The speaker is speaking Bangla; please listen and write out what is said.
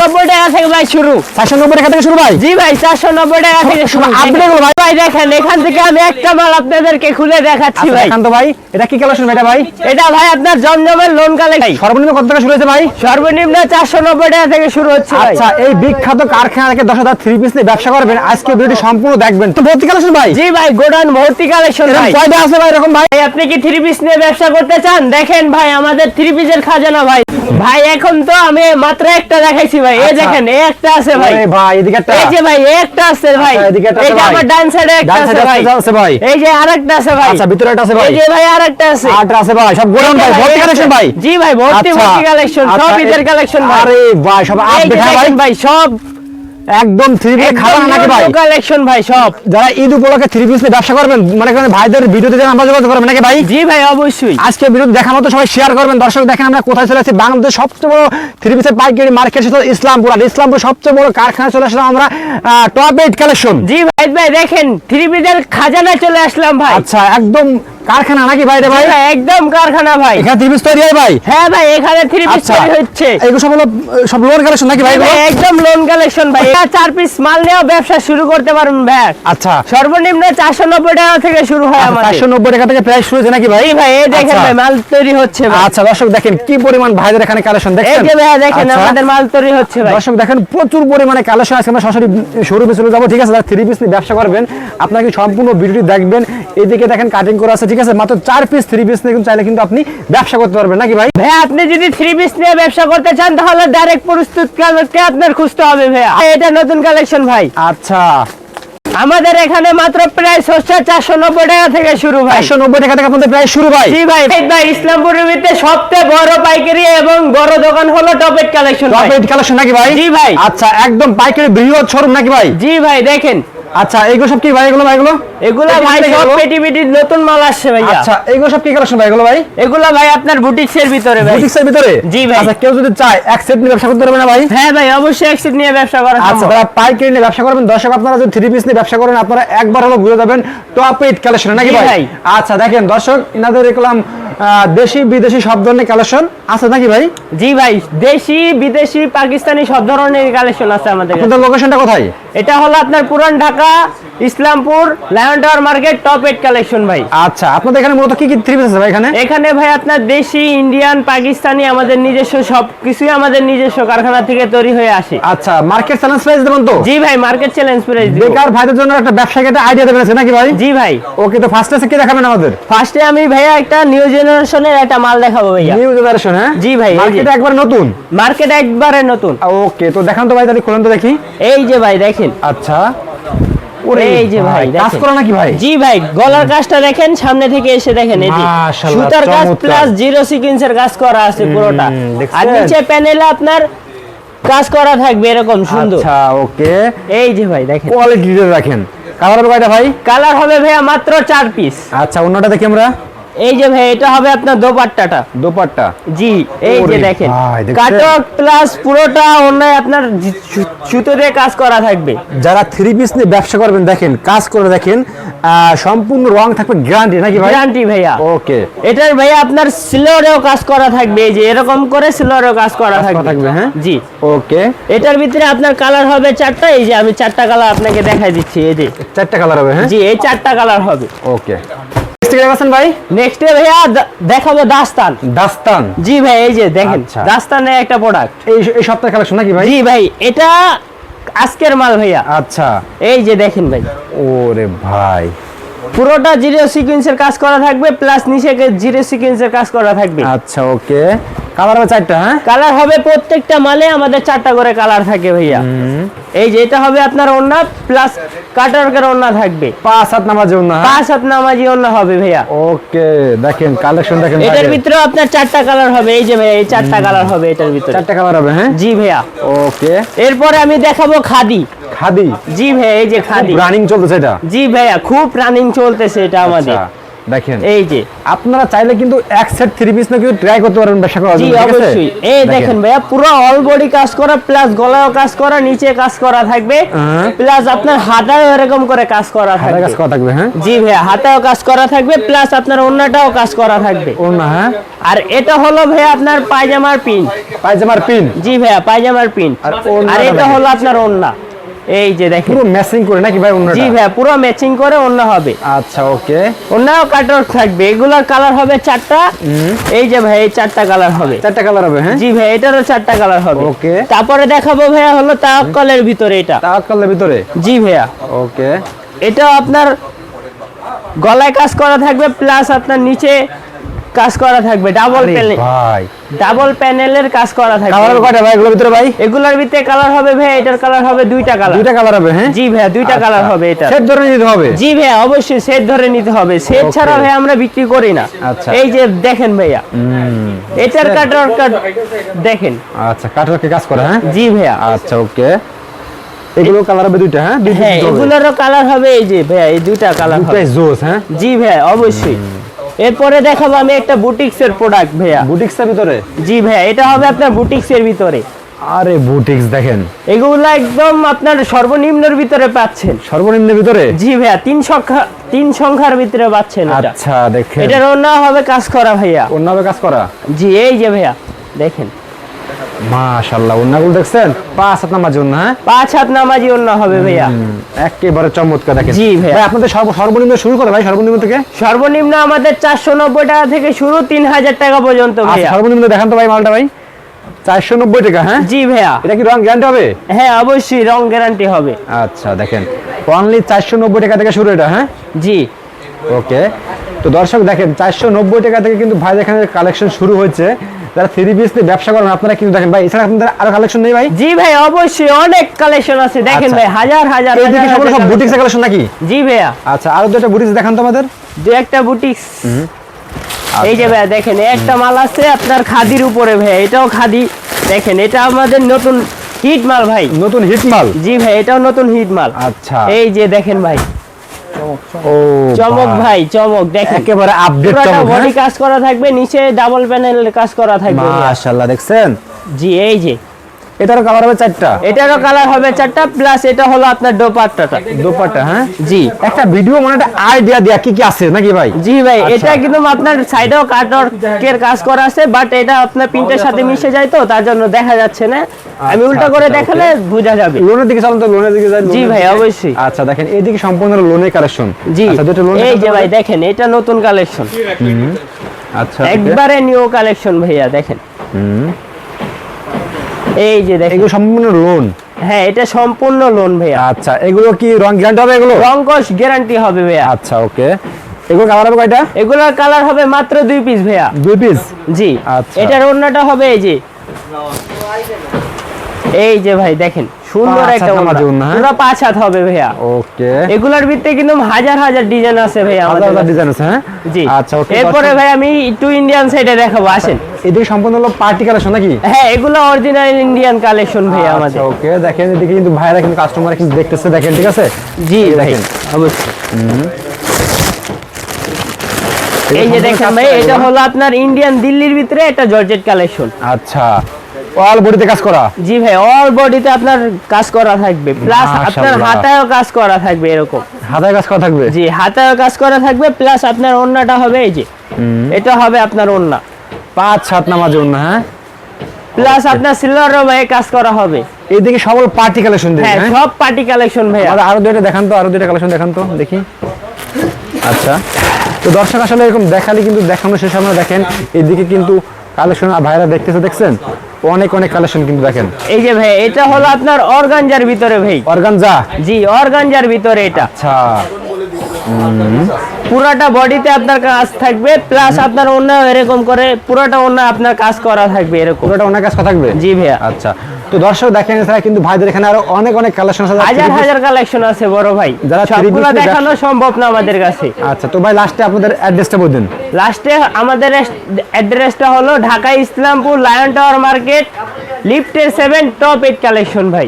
নব্বই টাকা থেকে ভাই শুরু। চারশো নব্বই টাকা থেকে শুরু ভাই? জি ভাই চারশো নব্বই টাকা থেকে শুরু। গুলো ভাই। ভাই দেখেন এখান থেকে আমি একটা মাল আপনাদেরকে খুলে দেখাচ্ছি আচ্ছা ভাই। দেখান তো ভাই। এটা কি কালেকশন এটা ভাই? এটা ভাই আপনার জমজমের লোন কালেকশন সর্বনিম্ন কত টাকা শুরু হয়েছে ভাই? সর্বনিম্ন চারশো নব্বই টাকা থেকে শুরু হচ্ছে ভাই। আচ্ছা এই বিখ্যাত কারখানা থেকে দশ হাজার থ্রি পিস নিয়ে ব্যবসা করবেন। আজকে ভিডিওটি সম্পূর্ণ দেখবেন। তো ভর্তি কালেকশন ভাই? জি ভাই গোডাউন ভর্তি কালেকশন ভাই। কয়টা আছে ভাই এরকম ভাই? আপনি কি থ্রি পিস নিয়ে ব্যবসা করতে চান? দেখেন ভাই আমাদের থ্রি পিসের খাজানা ভাই। ভাই এখন তো আমি মাত্র একটা দেখাইছি ভাই। এই আচ্ছা। দেখেন এই একটা আছে ভাই। ভাই এদিকে একটা। এই যে ভাই একটা আছে ভাই। আচ্ছা, এদিকে একটা আছে ভাই। ডান সাইডে একটা আছে ভাই। আছে ভাই। এই যে আরেকটা আছে ভাই। আচ্ছা ভিতরে একটা আছে ভাই। এই যে ভাই আরেকটা আছে। আটটা আছে ভাই সব গোডাউন ভাই ভর্তি কালেকশন ভাই। জি ভাই ভর্তি আচ্ছা, ভর্তি কালেকশন সব আচ্ছা, ঈদের কালেকশন ভাই। আরে ভাই সব আপডেট হ্যাঁ ভাই সব একদম থ্রি পিস খারাপ নাকি ভাই? কালেকশন ভাই সব। যারা ঈদ উপলক্ষে থ্রি পিস নিয়ে ব্যবসা করবেন মনে করেন ভাইদের ভিডিওতে যেন আমরা যোগাযোগ করবেন নাকি ভাই? জি ভাই অবশ্যই। আজকে ভিডিও দেখা মতো সবাই শেয়ার করবেন। দর্শক দেখেন আমরা কোথায় চলে আসছি? বাংলাদেশের সবচেয়ে বড় থ্রি পিসের পাইকারি মার্কেট সেটা ইসলামপুর আর ইসলামপুর সবচেয়ে বড় কারখানা চলে আসলাম আমরা টপ এইট কালেকশন জি ভাই ভাই দেখেন থ্রি পিসের খাজানা চলে আসলাম ভাই। আচ্ছা একদম কারখানা নাকি ভাই ভাই? একদম কারখানা ভাই। এখানে থ্রি পিস তৈরি হয় ভাই? হ্যাঁ ভাই এখানে থ্রি পিস আচ্ছা। তৈরি হচ্ছে। এগুলো সব হলো সব লোন কালেকশন নাকি ভাই একদম লোন কালেকশন ভাই। এটা চার পিস মাল নিয়েও ব্যবসা শুরু করতে পারবেন ভাই। আচ্ছা। সর্বনিম্ন চারশো নব্বই টাকা থেকে শুরু হয় আমাদের। চারশো নব্বই টাকা থেকে প্রাইস শুরু নাকি ভাই? ভাই এই দেখেন আচ্ছা। ভাই মাল তৈরি হচ্ছে ভাই। আচ্ছা দর্শক দেখেন কি পরিমাণ ভাইদের এখানে কালেকশন এই যে ভাই দেখেন আচ্ছা। আমাদের মাল তৈরি হচ্ছে ভাই। দর্শক দেখেন প্রচুর পরিমাণে কালেকশন আজকে আমরা সরাসরি শোরুমে চলে যাব। ঠিক আছে যারা থ্রি পিস নিয়ে ব্যবসা করবেন আপনাকে সম্পূর্ণ ভিডিওটি দেখবেন। এদিকে দেখেন কাটিং করা আছে ঠিক আছে মাত্র চার পিস থ্রি পিস নিয়ে কিন্তু চাইলে কিন্তু আপনি ব্যবসা করতে পারবেন নাকি ভাই? ভাই আপনি যদি থ্রি পিস নিয়ে ব্যবসা করতে চান তাহলে ডাইরেক্ট প্রস্তুত কালকে আপনার খুঁজতে হবে ভাইয়া এটা নতুন কালেকশন ভাই। আচ্ছা। আমাদের এখানে মাত্র প্রাইস হচ্ছে চারশো নব্বই টাকা থেকে শুরু ভাই। একশো নব্বই টাকা থেকে আপনাদের প্রাইস শুরু ভাই। জি ভাই ভাই ইসলামপুরের ভিতরে সবচেয়ে বড় পাইকারি এবং বড় দোকান হলো top eight collection top eight collection নাকি ভাই? জি ভাই। আচ্ছা একদম পাইকারি বৃহৎ শোরুম নাকি ভাই? জি ভাই দেখেন আচ্ছা এইগুলো সব কি ভাই? এগুলো ভাই এগুলো? এগুলা ভাই সব পেটি পেটি নতুন মাল আসছে ভাইয়া। আচ্ছা এইগুলো সব কি কালেকশন ভাই? এগুলো ভাই? এগুলা ভাই আপনার বুটিক্সের ভিতরে ভাই। বুটিক্সের ভিতরে? জি ভাই। আচ্ছা কেউ যদি চায় এক সেট নিয়ে ব্যবসা করতে পারবে না ভাই? হ্যাঁ ভাই অবশ্যই নিয়ে ব্যবসা করা আচ্ছা। পাইকারি নিয়ে ব্যবসা করবেন দর্শক আপনারা যদি থ্রি পিস নিয়ে ব্যবসা করেন আপনারা একবার হলো ঘুরে যাবেন টপ এইট কালেকশন নাকি ভাই? ভাই। আচ্ছা দেখেন দর্শক ইনাদের দেখলাম দেশি বিদেশি সব ধরনের কালেকশন আছে নাকি ভাই জি ভাই দেশি বিদেশি পাকিস্তানি সব ধরনের কালেকশন আছে আমাদের। আপনাদের লোকেশনটা কোথায় এটা হলো আপনার Puran Dhaka Islampur lion tower market top eight collection ভাই। আচ্ছা আপনাদের এখানে মূলত কি কি থ্রি পিস আছে ভাই এখানে? এখানে ভাই আপনার দেশি ইন্ডিয়ান পাকিস্তানি আমাদের নিজস্ব সব কিছুই আমাদের নিজস্ব কারখানা থেকে তৈরি হয়ে আসে। আচ্ছা মার্কেট চ্যালেঞ্জ প্রাইস দেবেন তো? জি ভাই মার্কেট চ্যালেঞ্জ প্রাইস বেকার ভাইদের জন্য একটা ব্যবসায়িক একটা আইডিয়া দেবেন নাকি ভাই? জি ভাই। ওকে তো ফার্স্ট কি দেখাবেন আমাদের? ফার্স্টে আমি ভাইয়া একটা নিউ জেনারেশনের একটা মাল দেখাবো ভাইয়া। নিউ জেনারেশন হ্যাঁ? জি ভাই, মার্কেট একবার নতুন? মার্কেট একবারে নতুন। ওকে তো দেখান তো ভাই তাহলে খুলেন তো দেখি। এই যে ভাই দেখেন। আচ্ছা। এই যে ভাই, কাজ করা নাকি ভাই? জি ভাই গলার কাজটা দেখেন সামনে থেকে এসে দেখেন এই যে সুতার কাজ প্লাস জিরো সিকোয়েন্সের কাজ করা আছে পুরোটা। আর নিচে প্যানেলে আপনার কাজ করা থাকবে এরকম সুন্দর। আচ্ছা ওকে। এই যে ভাই দেখেন। রাখেন কালার হবে কয়টা ভাই? কালার হবে ভাইয়া মাত্র চার পিস আচ্ছা অন্যটা দেখি আমরা? এই যে ভাই এটা হবে আপনার দোপাট্টাটা। দোপাট্টা। জি এই যে দেখেন কাটক প্লাস পুরোটা অন্যায় আপনার সুতো দিয়ে কাজ করা থাকবে। যারা থ্রি পিস নিয়ে ব্যবসা করবেন দেখেন কাজ করে দেখেন সম্পূর্ণ রং থাকবে গ্যারান্টি নাকি ভাই? গ্যারান্টি ভাইয়া। ওকে এটার ভাইয়া আপনার সিলোরেও কাজ করা থাকবে এই যে এরকম করে সিলোরেও কাজ করা কাজ করা থাকবে। থাকবে, হ্যাঁ? জি। ওকে এটার ভিতরে আপনার কালার হবে চারটা এই যে আমি চারটা কালার আপনাকে দেখাই দিচ্ছি এই যে। চারটা কালার হবে হ্যাঁ? জি এই চারটা কালার হবে। ওকে আছেন ভাই? নেক্সট ভাইয়া দেখাবো দাস্তান দাস্তান জি ভাই এই যে দেখেন আচ্ছা। দাস্তানের একটা প্রোডাক্ট এই এই সপ্তাহের কালেকশন নাকি ভাই? জি ভাই এটা আজকের মাল ভাইয়া। আচ্ছা। এই যে দেখেন ভাই। ওরে ভাই। পুরোটা জিরো সিকোয়েন্সের কাজ করা থাকবে প্লাস নিচে জিরো সিকোয়েন্সের কাজ করা থাকবে। আচ্ছা ওকে। কালার হবে চারটা হ্যাঁ? কালার হবে প্রত্যেকটা মালে আমাদের চারটা করে কালার থাকে ভাইয়া। এই যে এটা হবে আপনার ওন্না প্লাস কাটারকের ওন্না থাকবে। পাঁচ সাত নামার জন্য হ্যাঁ? পাঁচ হাত নামাজি ওন্না হবে ভাইয়া। ওকে দেখেন কালেকশন দেখেন এটার ভিতরে আপনার চারটা কালার হবে এই যে ভাইয়া এই চারটা কালার হবে এটার ভিতরে। চারটা কালার হবে হ্যাঁ? জি ভাইয়া। ওকে। এরপরে আমি দেখাবো খাদি। খাদি? জি ভাইয়া এই যে খাদি। রানিং চলতেছে এটা। জি ভাইয়া খুব রানিং চলতেছে এটা আমাদের। আচ্ছা। দেখেন। এই যে। আপনারা চাইলে কিন্তু এক সেট থ্রি পিস না কিন্তু ট্রাই করতে পারবেন ব্যবসা করার জন্য, অবশ্যই। এই দেখেন। ভাইয়া পুরো অল বডি কাজ করা প্লাস গলায়ও কাজ করা নিচে কাজ করা থাকবে। হ্যাঁ। প্লাস আপনার হাতায় এরকম করে কাজ করা থাকবে। কাজ করা থাকবে হ্যাঁ? জি ভাইয়া হাতেও কাজ করা থাকবে প্লাস আপনার অন্যটাও কাজ করা থাকবে। ওর না হ্যাঁ? আর এটা হলো ভাইয়া আপনার পায়জামার পিন পায়জামার পিন জি ভাইয়া পায়জামার পিন আর এটা হলো আপনার ওন্না এই যে দেখেন। পুরো ম্যাচিং করে নাকি ভাই অন্যটা? জি ভাইয়া পুরো ম্যাচিং করে অন্য হবে। আচ্ছা ওকে। অন্যও কাটর থাকবে। এগুলার কালার হবে চারটা। এই যে ভাই এই চারটা কালার হবে। চারটা কালার হবে হ্যাঁ? জি ভাই এটারও চারটা কালার হবে। Okay. তারপরে দেখাবো ভাইয়া হলো তাওয়াক্কালের ভিতরে এটা। তাওয়াক্কালের ভিতরে? জি ভাইয়া। ওকে। এটা আপনার গলায় কাজ করা থাকবে প্লাস আপনার নিচে কাজ করা থাকবে ডাবল প্যানেল ভাই ডাবল প্যানেলের কাজ করা থাকে। কালার কয়টা ভাই? এগুলোর ভিতরে ভাই? এগুলার ভিতরে কালার হবে ভাইয়া এটার কালার হবে দুইটা কালার দুইটা কালার হবে হ্যাঁ? জি ভাইয়া দুইটা কালার হবে এটা। সেট ধরে নিতে হবে? জি ভাইয়া অবশ্যই সেট ধরে নিতে হবে। সেট ছাড়া ভাইয়া আমরা বিক্রি করি না। আচ্ছা। এই যে দেখেন ভাইয়া। এটার কাটার কাট দেখেন। আচ্ছা কাটারকে কাজ করে হ্যাঁ? জি ভাইয়া। আচ্ছা ওকে এগুলো কালার হবে দুইটা হ্যাঁ? হ্যাঁ এগুলোরও কালার হবে এই যে ভাইয়া এই দুইটা কালার হবে। জোস হ্যাঁ? জি ভাইয়া অবশ্যই। এরপরে দেখাবো আমি একটা বুটিক্স এর প্রোডাক্ট ভাইয়া। বুটিক্সের ভিতরে? জি ভাইয়া এটা হবে আপনার বুটিক্স এর ভিতরে। আরে বুটিক্স দেখেন। এগুলো একদম আপনার সর্বনিম্নের ভিতরে পাচ্ছেন। সর্বনিম্নের ভিতরে? জি ভাইয়া তিন সংখ্যা তিন সংখ্যার ভিতরে পাচ্ছেন এটা। আচ্ছা দেখেন। এটার অন্য হবে কাজ করা ভাইয়া। অন্যভাবে কাজ করা? জি এই যে ভাইয়া দেখেন। মাশাআল্লাহ অন্যগুলো দেখছেন? পাঁচ হাত নামার জন্য হ্যাঁ? পাঁচ হাত নামাজি অন্য হবে ভাইয়া। একেবারে চমৎকার দেখেন। জি ভাইয়া। ভাই আপনাদের সর্বনিম্ন শুরু করে ভাই? সর্বনিম্ন থেকে? সর্বনিম্ন আমাদের টাকা থেকে শুরু টাকা পর্যন্ত আচ্ছা, ভাইয়া। সর্বনিম্ন দেখান তো ভাই মালটা ভাই। চারশো নব্বই টাকা হ্যাঁ? জি ভাইয়া। এটা কি রং গ্যারান্টি হবে? হ্যাঁ অবশ্যই রং গ্যারান্টি হবে। আচ্ছা দেখেন। অনলি চারশো নব্বই টাকা থেকে শুরু এটা হ্যাঁ? জি। ওকে তো দর্শক দেখেন চারশো নব্বই টাকা থেকে কিন্তু ভাই এখানে কালেকশন শুরু হচ্ছে যারা থ্রি পিস নিয়ে ব্যবসা করেন আপনারা কিন্তু দেখেন ভাই এছাড়া আপনাদের আরও কালেকশন নেই ভাই? জি ভাই অবশ্যই অনেক কালেকশন আছে। দেখেন আচ্ছা। ভাই হাজার হাজার হাজার সব সব। বুটিক্সের কালেকশন নাকি? জি ভাইয়া। আচ্ছা আরও দুটো বুটিক্স দেখান তো আমাদের। দু একটা বুটিক্স এই যে আচ্ছা। ভাইয়া দেখেন একটা মাল আছে আপনার খাদির উপরে ভাইয়া এটাও খাদি। দেখেন এটা আমাদের নতুন হিট মাল ভাই। নতুন হিট মাল? জি ভাই এটাও নতুন হিট মাল। আচ্ছা। এই যে দেখেন ভাই চমক ভাই চমক। দেখেন একেবারে আপডেট চমক বডি হ্যাঁ? কাজ করা থাকবে নিচে ডাবল প্যানেল কাজ করা থাকবে। মাশাআল্লাহ দেখছেন? জি এই যে। এটারও কালার হবে চারটা। এটারও কালার হবে চারটা প্লাস এটা হলো আপনার দোপাট্টাটা দোপাট্টা হ্যাঁ? জি। একটা ভিডিও মানে একটা আইডিয়া দেয়া কি কি আছে নাকি ভাই? জি ভাই আচ্ছা। এটা কিন্তু আপনার সাইডেও কাটওয়ার্কের কাজ করা আছে বাট এটা আপনার প্রিন্টের সাথে মিশে যায় তো তার জন্য দেখা যাচ্ছে না। আমি উল্টা করে আচ্ছা, দেখালে বোঝা যাবে। লোনের দিকে চলুন তো লোনের দিকে যাই জি ভাই অবশ্যই। আচ্ছা দেখেন এদিকে সম্পূর্ণ লোনের কালেকশন জি। আচ্ছা দুটো লোন এই যে ভাই দেখেন এটা নতুন কালেকশন আচ্ছা একবারে নিউ কালেকশন ভাইয়া দেখেন। হুম। এই যে দেখেন। এগুলো সম্পূর্ণ লোন হ্যাঁ এটা সম্পূর্ণ লোন ভাইয়া। আচ্ছা এগুলো কি রং গ্যারান্টি হবে এগুলো? রঙ্কশ গ্যারান্টি হবে ভাইয়া। আচ্ছা ওকে। এগুলো কালার হবে কয়টা? এগুলোর কালার হবে মাত্র দুই পিস ভাইয়া। দুই পিস জি। আচ্ছা। এটার অন্যটা হবে এই যে। এই যে ভাই দেখেন। সুন্দর একটা ওড়না। হ্যাঁ? পুরো পাঁচ হাত হবে ভাইয়া। ওকে। এগুলোর ভিতরে কিন্তু হাজার হাজার ডিজাইন আছে ভাইয়া আলাদা কাছে। ডিজাইন আছে হ্যাঁ? জি। আচ্ছা ওকে এরপরে ভাই আমি একটু ইন্ডিয়ান সাইডে দেখাবো আসেন। এদিকে সম্পূর্ণ হলো পার্টি কালেকশন নাকি? হ্যাঁ এগুলো অরিজিনাল ইন্ডিয়ান কালেকশন আমাদের আচ্ছা ওকে দেখেন এদিকে কিন্তু ভাইরা কিন্তু কাস্টমার কিন্তু দেখতেছে দেখেন ঠিক আছে? জি দেখেন। অবশ্যই। এই যে দেখেন ভাই এটা হলো আপনার ইন্ডিয়ান দিল্লির ভিতরে একটা জর্জেট কালেকশন আচ্ছা। অল বডিতে কাজ করা? জি ভাই অল বডিতে আপনার কাজ করা থাকবে প্লাস আপনার হাতায়ও কাজ করা থাকবে এরকম। হাতায় কাজ করা থাকবে? জি হাতায়ও কাজ করা থাকবে প্লাস আপনার ওন্নাটা হবে এই যে। এটা হবে আপনার ওন্না। পাঁচ সাত নামাজ জন্য হ্যাঁ? প্লাস আপনার সিলভারও ভাই কাজ করা হবে। এইদিকে পার্টি কালেকশন দেখেন হ্যাঁ হ্যাঁ? সব পার্টি কালেকশন ভাইয়া। আমাদের আরও দুইটা দেখান তো আরও দুইটা কালেকশন দেখান তো দেখি। আচ্ছা। তো দর্শক আসলে এরকম দেখালে কিন্তু দেখানো শেষ আমরা দেখেন। এইদিকে কিন্তু কালেকশন ভাইরা দেখতেছে দেখছেন? অনেক অনেক কালেকশন কিন্তু দেখেন। এই যে ভাই এটা হলো আপনার অর্গানজার ভিতরে ভাই। অর্গানজা? জি অর্গানজার ভিতরে এটা। আচ্ছা। পুরাটা বডিতে আপনার কাজ থাকবে প্লাস আপনার অন্য এরকম করে পুরাটা অন্য আপনার কাজ করা থাকবে এরকম। পুরোটা অন্য কাজ করা থাকবে? জি ভাইয়া। আচ্ছা। তো দর্শক দেখেন এছাড়া কিন্তু ভাইদের এখানে আরও অনেক অনেক কালেকশন আছে হাজার হাজার কালেকশন আছে বড় ভাই। যারা সবগুলো দেখানো সম্ভব না আমাদের কাছে। আচ্ছা তো ভাই লাস্টে আপনাদের অ্যাড্রেসটা বলুন লাস্টে আমাদের অ্যাড্রেসটা হলো Dhaka Islampur lion tower market লিফটের সেভেন টপ এইট কালেকশন ভাই।